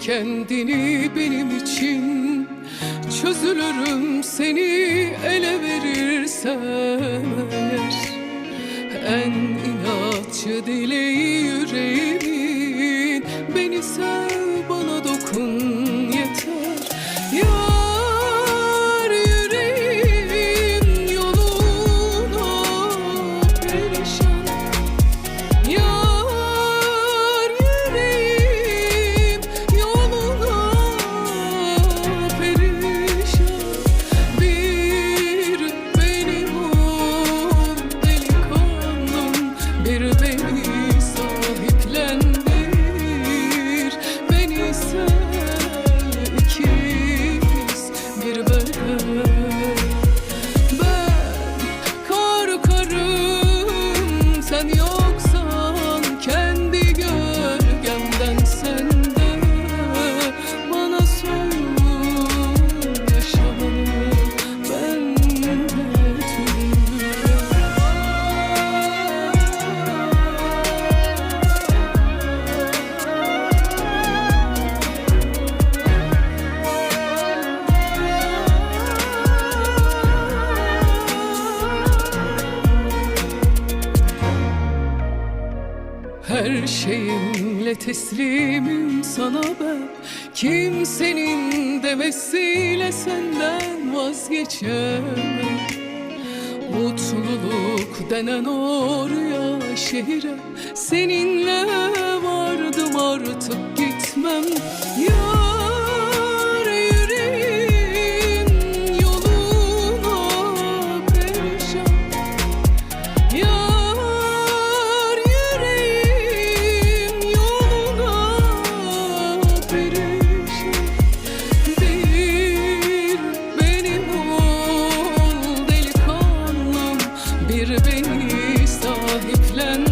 kendini benim için. Çözülürüm seni ele verirsen. En inatçı dileği you. Her şeyimle teslimim sana ben. Kimsenin demesiyle senden vazgeçemem. Mutluluk denen oraya şehire. Seninle vardım artık gitmem. Yar beni sahiplen